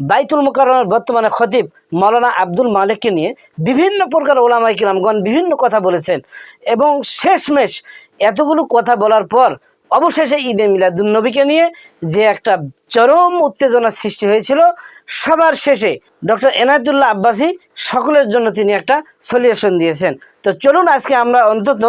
বাইতুল মুকাররমের বর্তমানে খতিব মাওলানা আব্দুল মালিককে নিয়ে বিভিন্ন প্রকার ওলামাই কিরামগণ বিভিন্ন কথা বলেছেন এবং শেষমেশ এতগুলো কথা বলার পর অবশেষে ঈদে মিলাদুল নবীকে নিয়ে যে একটা চরম উত্তেজনার সৃষ্টি হয়েছিল, সবার শেষে ডক্টর এনায়তুল্লাহ আব্বাসী সকলের জন্য তিনি একটা সলিউশন দিয়েছেন। তো চলুন আজকে আমরা অন্তত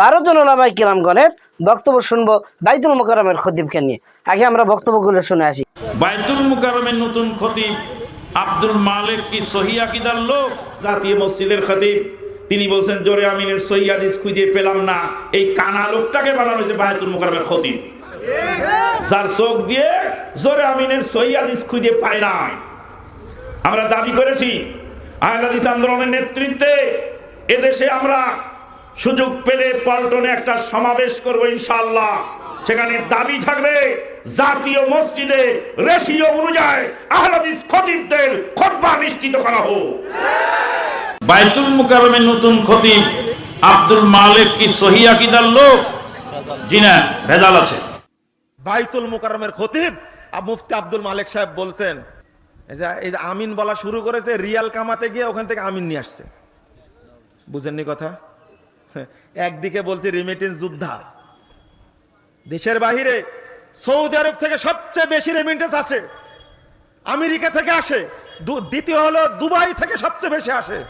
বারো জন ওলামাই কিরামগণের বক্তব্য শুনব বাইতুল মোকারমের খতিবকে নিয়ে। আগে আমরা বক্তব্যগুলো শুনে আসি। বাইতুল মুকাররমের নতুন খতিব আব্দুল মালিক কি সহি আকিদার লোক? জাতীয় মসজিদের খতিব। তিনি বলছেন, জোরে আমিনের সহি হাদিস খুঁজে পেলাম না। এই কানা লোকটাকে বানানো হয়েছে বাইতুল মুকাররমের খতিব। যার চোখ দিয়ে জোরে আমিনের সহি হাদিস খুঁজে পায় না আমরা দাবি করেছি আহলাদিস আন্দোলনের নেতৃত্বে এদেশে আমরা সুযোগ পেলে পল্টনে একটা সমাবেশ করব ইনশাআল্লাহ। সেখানে দাবি থাকবে জাতীয় মসজিদে রেশিও অনুযায়ী আহলাদিস খতিবদের খতবা নিশ্চিত করা হোক। বাইতুল মুকাররমের নতুন খতিব আব্দুল মালিক কি সহি আকিদার লোক? জি না ভেজাল আছে। বাইতুল মোকাররমের খতিব মুফতি আব্দুল মালিক সাহেব বলছেন এই যে আমিন বলা শুরু করেছে রিয়াল কামাতে গিয়ে ওখান থেকে আমিন নিয়ে আসছে। বুঝেননি কথা? একদিকে বলছে রিমিটেন্স যোদ্ধা। দেশের বাহিরে সৌদি আরব থেকে সবচেয়ে বেশি রেমিটেন্স আসে। আমেরিকা থেকে আসে। দ্বিতীয় হলো দুবাই থেকে সবচেয়ে বেশি আসে।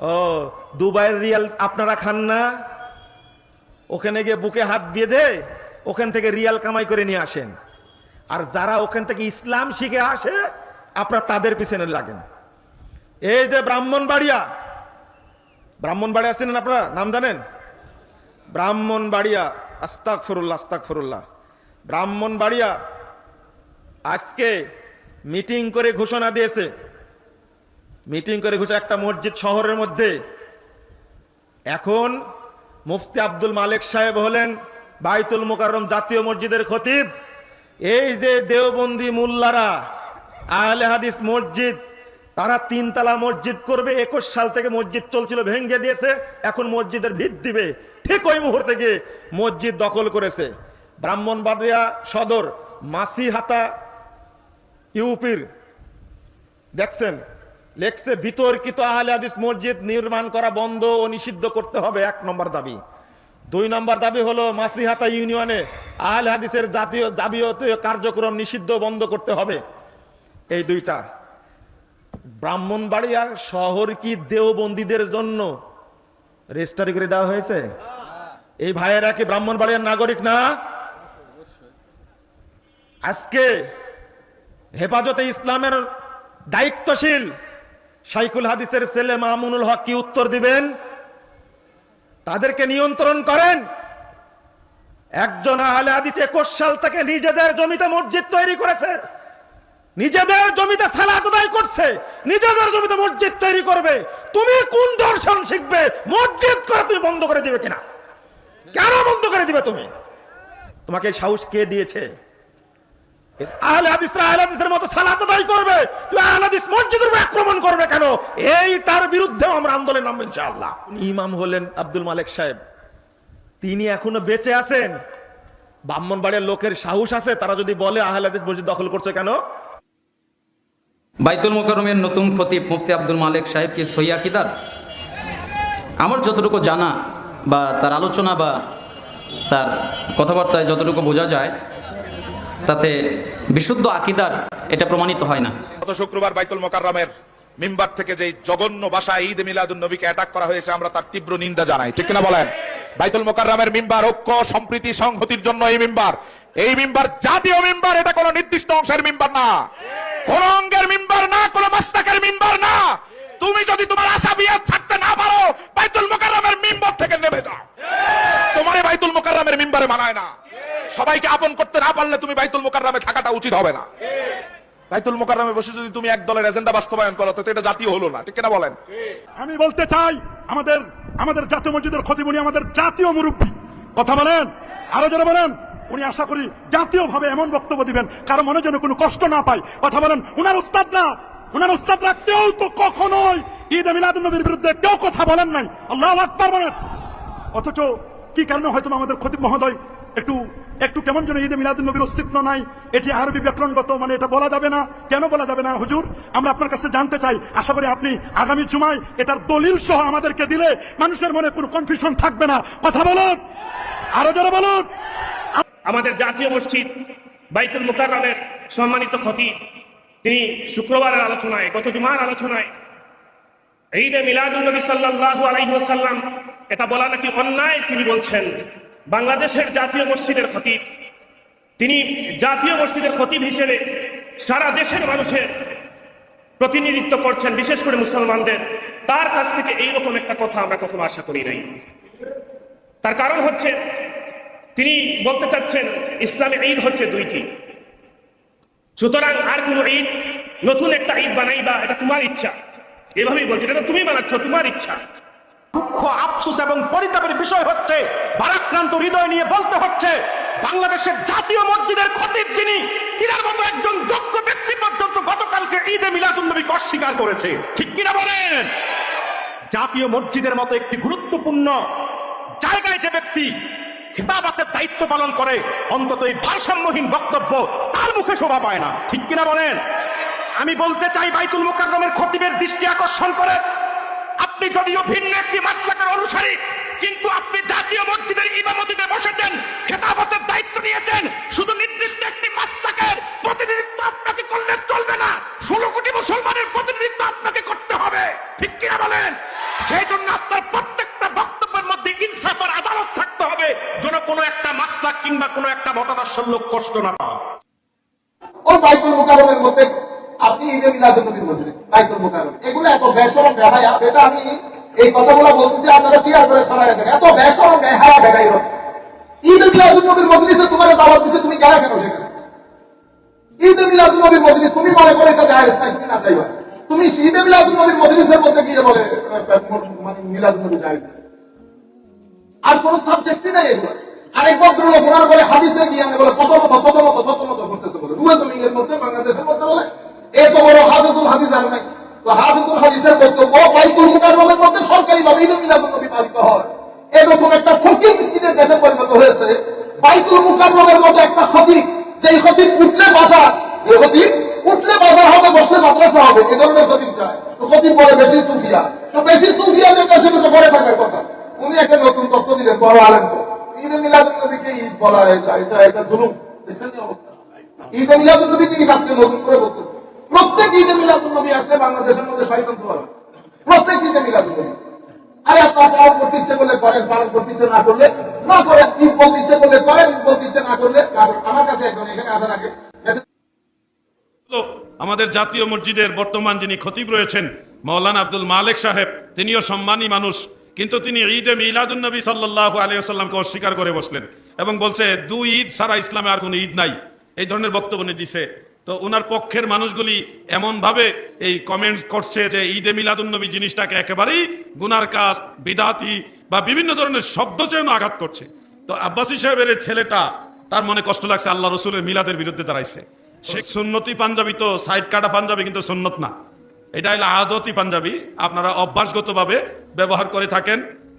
ও, দুবাইয়ের রিয়াল আপনারা খান না। ওখানে গিয়ে বুকে হাত বেঁধে ওখান থেকে রিয়াল কামাই করে নিয়ে আসেন। আর যারা ওখান থেকে ইসলাম শিখে আসে, আপনার তাদের পিছনে লাগেন। এই যে ব্রাহ্মণবাড়িয়া। ব্রাহ্মণবাড়িয়া আছেন আপনারা? নাম জানেন? ব্রাহ্মণবাড়িয়া। আস্তাক ফরুল্লাহ আস্তাক ফরুল্লাহ ব্রাহ্মণবাড়িয়া আজকে মিটিং করে ঘোষণা দিয়েছে। মিটিং করে ঘোষণা, একটা মসজিদ শহরের মধ্যে। এখন মুফতি আব্দুল মালিক সাহেব হলেন বাইতুল মোকাররম জাতীয় মসজিদের খতিব। এই যে দেওবন্দি মোল্লারা, আহলে হাদিস মসজিদ তারা তিনতলা মসজিদ করবে, একুশ সাল থেকে মসজিদ চলছিল ভেঙ্গে দিয়েছে, এখন মসজিদের ভিত দিবে। ঠিক ওই মুহূর্তে গিয়ে মসজিদ দখল করেছে। ব্রাহ্মণবাড়িয়া সদর, মাসিহাতা ইউপির, দেখছেন? লেখছে, বিতর্কিত আহলে হাদিস মসজিদ নির্মাণ করা বন্ধ ও নিষিদ্ধ করতে হবে, এক নম্বর দাবি। দুই নম্বর দাবি হলো, মাসিহাতা ইউনিয়নে আহলে হাদিসের জাতীয় জাতীয় কার্যক্রম নিষিদ্ধ বন্ধ করতে হবে। এই দুইটা। ব্রাহ্মণবাড়িয়া শহর কি দেওবন্দীদের জন্য রেজিস্টারি করে দেওয়া হয়েছে? এই ভাইয়েরা কি ব্রাহ্মণবাড়িয়ার নাগরিক না? আজকে হেফাজতে ইসলামের দায়িত্বশীল সাইকুল হাদিসের ছেলে মামুনুল হক কি উত্তর দিবেন? তাদেরকে নিয়ন্ত্রণ করেন। একজন আহলে হাদিস একুশ সাল থেকে নিজেদের জমিতে মসজিদ তৈরি করেছে। নিজেদের জমিতে সালাত আদায় করছে, নিজেদের জমিতে মসজিদ তৈরি করবে। তুমি কোন দর্শন শিখবে? মসজিদ করে তুমি বন্ধ করে দিবে কিনা? কেন বন্ধ করে দিবে তুমি? তোমাকে সাহস কে দিয়েছে? তুই মসজিদের আক্রমণ করবে কেন? এইটার আমরা ইমাম হলেন আব্দুল মালিক সাহেব। তিনি এখনও বেঁচে আছেন। লোকের সাহস আছে। তারা যদি বলে আহলে হাদিস মসজিদ দখল করছে কেন? বাইতুল মোকারমের নতুন খতিব মুফতি আব্দুল মালিক সাহেব কি সই আকিদার। আমার যতটুকু জানা বা তার আলোচনা বা তার কথাবার্তায় যতটুকু বোঝা যায়, তাতে বিশুদ্ধ আকিদার এটা প্রমাণিত হয় না। গত শুক্রবার বাইতুল মোকাররমের মিম্বার থেকে যে জঘন্য ভাষায় ঈদ মিলাদুন নবীকে অ্যাটাক করা হয়েছে, আমরা তার তীব্র নিন্দা জানাই। ঠিক কিনা বলেন? বাইতুল মোকাররমের মিম্বার ঐক্য, সম্প্রীতি, সংহতির জন্য এই মিম্বার। এই মিম্বার জাতীয় মিম্বার, এটা কোনো নির্দিষ্ট অংশের মিম্বার না। কোন অঙ্গের মিম্বার না, কোন মাস্তাকের মিম্বার না। তুমি যদি তোমার আশা বিয়ে থাকতে না পারো, বাইতুল মোকাররমের মিম্বার থেকে নেমে যাও। তোমার বাইতুল মোকাররমের মিম্বারে মানায় না। সবাইকে আপন করতে না পারলে তুমি বাইতুল মোকাররমে থাকাটা উচিত হবে না। বাইতুল মোকাররমে বসে যদি তুমি এক দলের এজেন্ডা বাস্তবায়ন করো, তো এটা জাতীয় হলো না, ঠিক কিনা বলেন? আমি বলতে চাই, আমাদের আমাদের জাতীয় মসজিদের খতিবুনি আমাদের জাতীয় মুরব্বী। কথা বলেন? আরও যারা বলেন? উনি আশা করি জাতীয় ভাবে এমন বক্তব্য দিবেন, কারও মনে যেন কোনো কষ্ট না পায়। কথা বলেন, উনার উস্তাদ না উনার উস্তাদরা কেউ তো কখনোই ঈদ মিলাদুল নবীর বিরুদ্ধে কেউ কথা বলেন নাই। আল্লাহ আকবার বলেন। অথচ কি কারণে হয়তো আমাদের খতিব মহোদয় একটু একটু কেমন যেন ঈদে মিলাদুল নবীর অস্তিত্ব নাই? এটি আরবি ব্যাকরণগত মানে এটা বলা যাবে না। কেন বলা যাবে না, হুজুর? আমরা আপনার কাছে জানতে চাই। আশা করি আপনি আগামী জুমায় এটার দলিল সহ আমাদেরকে দিলে মানুষের মনে কোনো কনফিউশন থাকবে না। কথা বলুন। আরও জোরে বলুন। আমাদের জাতীয় মসজিদ বাইতুল মুকাররমের সম্মানিত খতিব তিনি শুক্রবারের আলোচনায়, গত জুমার আলোচনায়, ঈদে মিলাদুল নবী সাল্লাল্লাহু আলাইহি ওয়াসাল্লাম এটা বলা নাকি অন্যায় তিনি বলছেন, বাংলাদেশের জাতীয় মসজিদের খতিব। তিনি জাতীয় মসজিদের খতিব হিসেবে সারা দেশের মানুষের প্রতিনিধিত্ব করছেন, বিশেষ করে মুসলমানদের। তার কাছ থেকে এইরকম একটা কথা আমরা কখনো আশা করি নাই। তার কারণ হচ্ছে তিনি বলতে চাচ্ছেন, ইসলামে ঈদ হচ্ছে দুইটি। সুতরাং আর কোন ঈদ, নতুন একটা ঈদ বানাইবা, এটা তোমার ইচ্ছা। এভাবেই বলছেন, এটা তুমি বানাচ্ছ, তোমার ইচ্ছা। দুঃখ, আফসোস এবং পরিতাপের বিষয় হচ্ছে, ভারাক্রান্ত হৃদয় নিয়ে বলতে হচ্ছে, বাংলাদেশের জাতীয় মসজিদের খতিব যিনি, তিনার মতো একজন যোগ্য ব্যক্তি পর্যন্ত গতকালকে ঈদে মিলাদুল নবীকে অস্বীকার করেছে। ঠিক কিনা বলেন? জাতীয় মসজিদের মতো একটি গুরুত্বপূর্ণ জায়গায় যে ব্যক্তি খিতাবাতের দায়িত্ব পালন করে, অন্তত এই ভারসাম্যহীন বক্তব্য তার মুখে শোভা পায় না। ঠিক কিনা বলেন? আমি বলতে চাই বাইতুল মুকাররমের খতিবের দৃষ্টি আকর্ষণ করে, আপনি যদিও ভিন্ন একটি মাসলাকের অনুসারী, কিন্তু আপনি জাতীয় মসজিদের ইমামতিতে বসেছেন, খেতাবতের দায়িত্ব নিয়েছেন, শুধু নির্দিষ্ট একটি মাসলাকের প্রতিনিধিত্ব আপনাকে করলে চলবে না। ষোলো কোটি মুসলমানের প্রতিনিধিত্ব আপনাকে করতে হবে। ঠিক কিনা বলেন? সেই জন্য আপনার প্রত্যেকটা বক্তব্যের মধ্যে ইনসাফ আর আদালত থাকতে হবে যেন কোনো একটা মাসলাক কিংবা কোনো একটা মতাদর্শের লোক কষ্ট না পায়। ওই বাইতুল মোকারমের মধ্যে আপনি ঈদে মিলাদুল নবীর মজলিস বাইতুল মোকারম এগুলো এত বেসরম বেহায়া এটা আমি এই কথাগুলো বলতেছি, আপনারা শেয়ার করে ছড়াই দেন। এত বেসরম বেহায়া বেগাই ঈদে মিলাদুল নবীর মজলিসে তোমার দাওয়াত দিছে, তুমি গেলা কেন সেখানে? ঈদে মিলাদুল নবীর মজলিস তুমি মনে করে এটা জায়েজ নাই, তুমি না যাইবা। তুমি ঈদে মিলাদুল নবীর মজলিসের মধ্যে গিয়ে বলে মানে মিলাদুল নবী জায়েজ। আর কোন সাবজেক্টই নাই এগুলো। আরেক ভদ্রলোক ওনার বলে হাদিসে গিয়ে আমি বলে কত মতো কত মতো কত মতো করতেছে বলে। রুয়ে জমিনের মধ্যে বাংলাদেশের মধ্যে বলে। এত বড় হাফিজুল হাদিস আর নাই। তো হাফিজুল হাদিসের বক্তব্য বাইতুল মুকাররমের মধ্যে সরকারি ভাবে ঈদ নবী পালিত হয়। এরকম একটা ফকির মিসকিনের দেশে পরিণত হয়েছে। বাইতুল মুকাররমের মতো একটা খতিব, যেই খতিব উঠলে বাজার এই খতিব উঠলে বাজার হবে, বসলে মাদ্রাসা হবে, এ ধরনের খতিব চায়। তো খতিব বলে বেশি সুফিয়া। তো বেশি সুফিয়া যেটা সেটা তো পরে থাকার উনি একটা নতুন তত্ত্ব দিলেন, বড় আলেন তো। ঈদ মিলাদুল নবীকে ঈদ বলা এটা ঈদ মিলাদুল নবীকে ঈদ আজকে নতুন করে বলতেছে। প্রত্যেক ঈদে মিলাদুল নবী আসলে বাংলাদেশের মধ্যে শয়তান সবার প্রত্যেক ঈদে মিলাদুল নবী। আরে আপনার পালন করতে ইচ্ছে করলে করেন, পালন করতে ইচ্ছে না করলে না করেন। ঈদ বলতে ইচ্ছে করলে করেন, ঈদ বলতে ইচ্ছে না করলে কারণ আমার কাছে একজন এখানে আসার আগে আমাদের জাতীয় মসজিদের বর্তমান যিনি খতিব রয়েছেন, মৌলানা আব্দুল মালেক সাহেব, তিনিও সম্মানী মানুষ। কিন্তু তিনি ঈদে মিলাদুল নবী সাল্লাহ আলিয়াল্লামকে অস্বীকার করে বসলেন এবং বলছে দুই ঈদ সারা ইসলামে আর কোনো ঈদ নাই। এই ধরনের বক্তব্য দিছে। তো ওনার পক্ষের মানুষগুলি এমনভাবে এই কমেন্টস করছে যে, ঈদে মিলাদুল নবী জিনিসটাকে একেবারেই গুনার কাজ, বিদাতি বা বিভিন্ন ধরনের শব্দ যেন আঘাত করছে। তো আব্বাসী সাহেবের ছেলেটা, তার মনে কষ্ট লাগছে, আল্লাহ রসুলের মিলাদের বিরুদ্ধে দাঁড়াইছে। সে সুন্নতি পাঞ্জাবি তো সাইড কাটা পাঞ্জাবি কিন্তু সুন্নত না। এটা হলো আদতি পাঞ্জাবি। আপনারা অভ্যাসগতভাবে ব্যবহার করে থাকেন।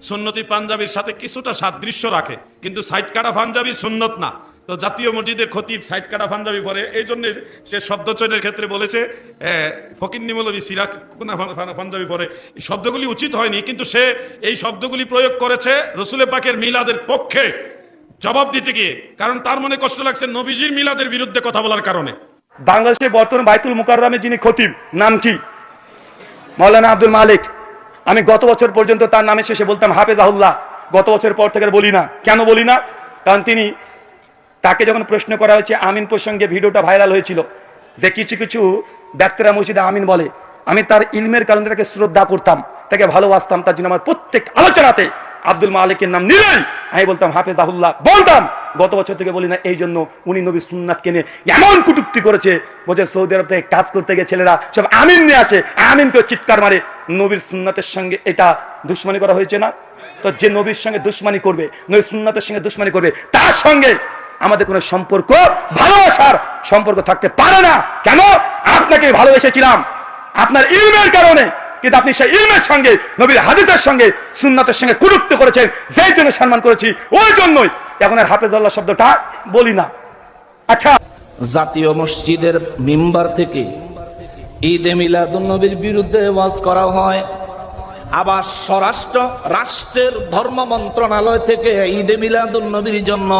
সুন্নতি পাঞ্জাবির সাথে কিছুটা সাদৃশ্য রাখে। কিন্তু সাইড কাটা পাঞ্জাবি সুন্নত না। তো জাতীয় মসজিদের খতিব সাইড কাটা পাঞ্জাবি পরে, এই জন্য সে শব্দচয়নের ক্ষেত্রে বলেছে ফকিন্নি মৌলবী সিরাক পাঞ্জাবি পরে। এই শব্দগুলি উচিত হয়নি, কিন্তু সে এই শব্দগুলি প্রয়োগ করেছে রসুলে পাকের মিলাদের পক্ষে জবাব দিতে গিয়ে। কারণ তার মনে কষ্ট লাগছে নবীজির মিলাদের বিরুদ্ধে কথা বলার কারণে। বাংলাদেশের বর্তমান বাইতুল মুকাররমের যিনি খতিব, নাম কি? মাওলানা আব্দুল মালিক, আমি গত বছর পর্যন্ত তার নামে শেষে বলতাম হাফেজ আহুল্লাহ গত বছর পর থেকে বলি না। কেন বলি না? কারণ তিনি তাকে যখন প্রশ্ন করা হয়েছে, আমিন প্রসঙ্গে ভিডিওটা ভাইরাল হয়েছিল, যে কিছু কিছু ব্যক্তিরা মসজিদে আমিন বলে, আমি তার ইলমের কারণে তাকে শ্রদ্ধা করতাম, তাকে ভালোবাসতাম, তার জন্য আমার প্রত্যেক আলোচনাতে আব্দুল মালিকের নাম নিলেন আমি বলতাম হাফেজ আহুল্লাহ বলতাম। গত বছর থেকে বলি না, এই জন্য উনি নবী সুন্নাত কেনে এমন কুটুক্তি করেছে বলছে সৌদি আরব থেকে কাজ করতে গিয়ে ছেলেরা সব আমিন নিয়ে আসে আমিন তো চিৎকার মারে। নবীর সুন্নাতের সঙ্গে এটা দুশ্মনী করা হয়েছে না? তো যে নবীর সঙ্গে দুশ্মনী করবে, নবীর সুন্নাতের সঙ্গে দুশ্মনী করবে, তার সঙ্গে আমাদের কোনো সম্পর্ক, ভালোবাসার সম্পর্ক থাকতে পারে না। কেন? আপনাকে ভালোবেসেছিলাম। আপনার ইলমের কারণে। কিন্তু আপনি সেই ইলমের সঙ্গে, নবীর হাদিসের সঙ্গে, সুন্নাতের সঙ্গে কুরুত্ব করেছেন, যেই জন্য সম্মান করেছি, ওই জন্যই এখন আর হাফেজ আল্লাহ শব্দটা বলি না। আচ্ছা। জাতীয় মসজিদের মিম্বার থেকে ঈদে মিলাদুন্নবীর বিরুদ্ধে ওয়াজ করা হয়। আবার স্বরাষ্ট্র, রাষ্ট্রের ধর্ম মন্ত্রণালয় থেকে ঈদে মিলাদুন্নবীর জন্য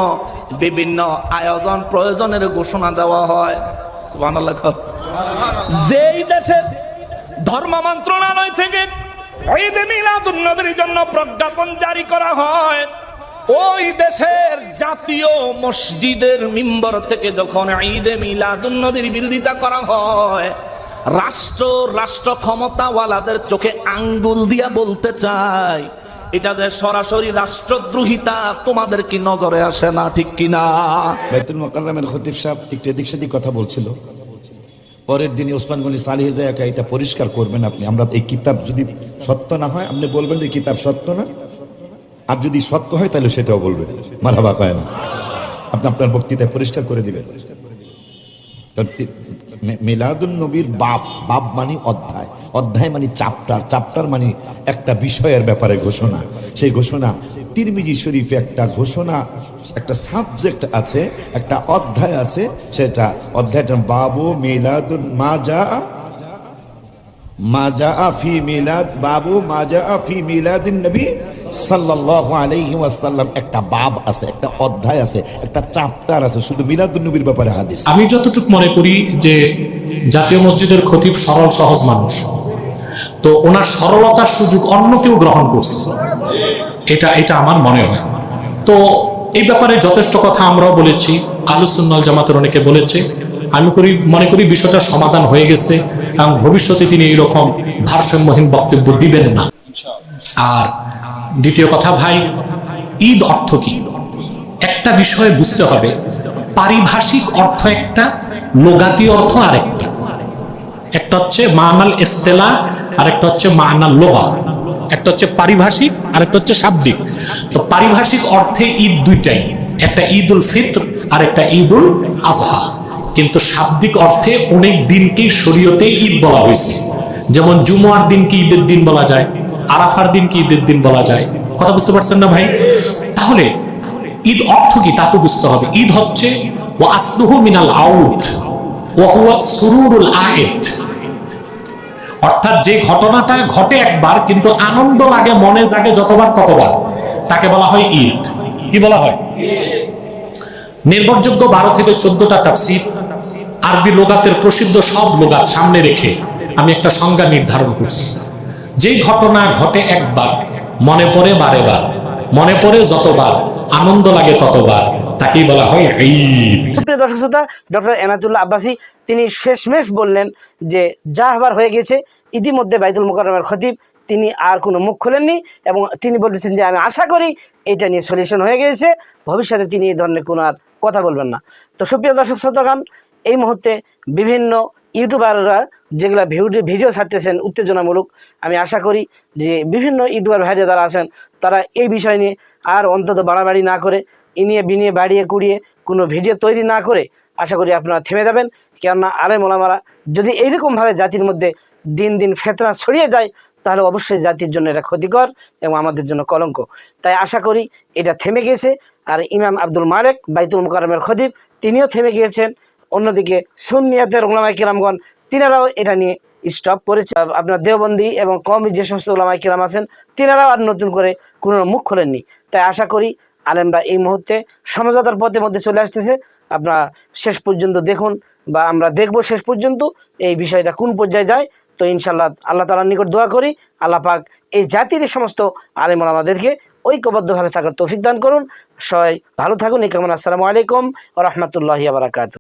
বিভিন্ন আয়োজন, প্রয়োজনের ঘোষণা দেওয়া হয়। যেই দেশের ধর্ম মন্ত্রণালয় থেকে ঈদে মিলাদুন্নবীর জন্য প্রজ্ঞাপন জারি করা হয় ওই দেশের জাতীয় মসজিদের মিম্বর থেকে যখন ঈদে মিলাদুন্নবীর বিরোধিতা করা হয়, রাষ্ট্র রাষ্ট্র ক্ষমতাওয়ালাদের চোখে আঙ্গুল দিয়া বলতে চাই এটা যে সরাসরি রাষ্ট্রদ্রোহিতা তোমাদের কি নজরে আসে না, ঠিক কিনা বাইতুল মোকাল্লামের খতিব সাহেব একটু এদিক সেদিক কথা বলছিল। পরের দিনে ওসমান গনি সালিহ জায়গা এটা পরিষ্কার করবেন আপনি। আমরা এই কিতাব যদি সত্য না হয়, আপনি বলবেন যে কিতাব সত্য না? আর যদি সত্য হয়, তাহলে সেটাও বলবেন মারাবা পায় না। আপনি আপনার বক্তৃতায় পরিষ্কার করে দিবেন। কারণ তি- মে- মিলাদুন নবীর বাপ বাপ মানে অধ্যায়। অধ্যায় মানে চাপ্টার চাপ্টার মানে একটা বিষয়ের ব্যাপারে ঘোষণা। সেই ঘোষণা তিরমিজি শরীফে একটা ঘোষণা, একটা সাবজেক্ট আছে, একটা অধ্যায় আছে, সেটা অধ্যায়টা বাবু মিলাদুন মাজা মাজা ফি মিলাদ, বাবু মাজা ফি মিলাদিন নবী আমি যতটুকু মনে করি যে জাতীয় মসজিদের খতিব সরল, সহজ মানুষ। তো ওনার সরলতার সুযোগ অন্য কেউ গ্রহণ করছে। এটা এটা আমার মনে হয়। তো এই ব্যাপারে যথেষ্ট কথা আমরাও বলেছি আলুসুন্নাল জামাতের অনেকে বলেছে। আমি করি, মনে করি বিষয়টা সমাধান হয়ে গেছে, এবং ভবিষ্যতে তিনি এইরকম ভারসাম্যহীন বক্তব্য দিবেন না। আর দ্বিতীয় কথা ভাই, ঈদ অর্থ কি? একটা বিষয় বুঝতে হবে, পারিভাষিক অর্থ একটা লোগাতি অর্থ আরেকটা। একটা হচ্ছে মানাল ইস্তেলা আর একটা হচ্ছে মানাল লোগা। একটা হচ্ছে পারিভাষিক আর একটা হচ্ছে শাব্দিক। তো পারিভাষিক অর্থে ঈদ দুইটাই, একটা ঈদ উল ফিত্র আর একটা ঈদ উল আজহা। কিন্তু শাব্দিক অর্থে অনেক দিনকেই শরীয়তে ঈদ বলা হয়েছে। যেমন জুমুয়ার দিনকে ঈদের দিন বলা যায় আরাফার দিন কি ঈদের দিন বলা যায়? কথা বুঝতে পারছেন না ভাই? তাহলে ঈদ অর্থ কি? তা তো বুঝতে হবে। ঈদ হচ্ছে ও আসলুহু মিনাল আউদ সুরুরুল আয়েদ। অর্থাৎ যে ঘটনাটা ঘটে একবার, কিন্তু আনন্দ লাগে, মনে জাগে যতবার ততবার। তাকে বলা হয় ঈদ। কি বলা হয়? নির্ভরযোগ্য বারো থেকে চোদ্দটা তাফসির, আরবি লোগাতের প্রসিদ্ধ সব লোগাত সামনে রেখে আমি একটা সংজ্ঞা নির্ধারণ করছি। যেই ঘটনা ঘটে একবার, মনে পড়ে বারে বার মনে পড়ে যতবার, আনন্দ লাগে ততবার, তাকেই বলা হয় ঈদ। দর্শক শ্রোতা, ডক্টর এনাতুল্লাহ আব্বাসী, তিনি শেষমেশ বললেন যে, যা হবার হয়ে গেছে, ইতিমধ্যে বাইতুল মোকাররমের খতিব, তিনি আর কোনো মুখ খোলেননি এবং তিনি বলতেছেন যে, আমি আশা করি এটা নিয়ে সলিউশন হয়ে গেছে, ভবিষ্যতে তিনি এই ধরনের কোনো আর কথা বলবেন না। তো সুপ্রিয় দর্শক শ্রোতাগান এই মুহূর্তে বিভিন্ন ইউটিউবাররা যেগুলো ভিডিও ভিডিও ছাড়তেছেন, উত্তেজনামূলক। আমি আশা করি যে বিভিন্ন ইউটিউবার ভাইরা যারা আছেন, তারা এই বিষয় নিয়ে আর অন্তত বাড়াবাড়ি না করে, ইনিয়ে বিনিয়ে বাড়িয়ে কুড়িয়ে কোনো ভিডিও তৈরি না করে, আশা করি আপনারা থেমে যাবেন। কেননা আলে মোলামারা যদি এইরকমভাবে জাতির মধ্যে দিন দিন ফেতনা ছড়িয়ে যায়, তাহলে অবশ্যই জাতির জন্য এটা ক্ষতিকর এবং আমাদের জন্য কলঙ্ক। তাই আশা করি এটা থেমে গিয়েছে। আর ইমাম আব্দুল মালেক, বাইতুল মুকাররমের খদিব তিনিও থেমে গিয়েছেন। অন্যদিকে সুন্নিয়াতের ওলামাই কিরামগণ তিনারাও এটা নিয়ে স্টপ করেছে। আপনার দেওবন্দি এবং কম যে সমস্ত ওলামাই কিরাম আছেন, তিনারাও আর নতুন করে কোনো মুখ খোলেননি। তাই আশা করি আলেমরা এই মুহূর্তে সমঝোতার পথের মধ্যে চলে আসতেছে। আপনারা শেষ পর্যন্ত দেখুন বা আমরা দেখব শেষ পর্যন্ত এই বিষয়টা কোন পর্যায়ে যায়। তো ইনশাল্লাহ আল্লাহ তালার নিকট দোয়া করি, আল্লাহ পাক এই জাতির সমস্ত আলেম আমাদেরকে ঐক্যবদ্ধভাবে থাকার তৌফিক দান করুন। সবাই ভালো থাকুন। এই কেমন, আসসালামু আলাইকুম রহমতুল্লাহি বারাকাতু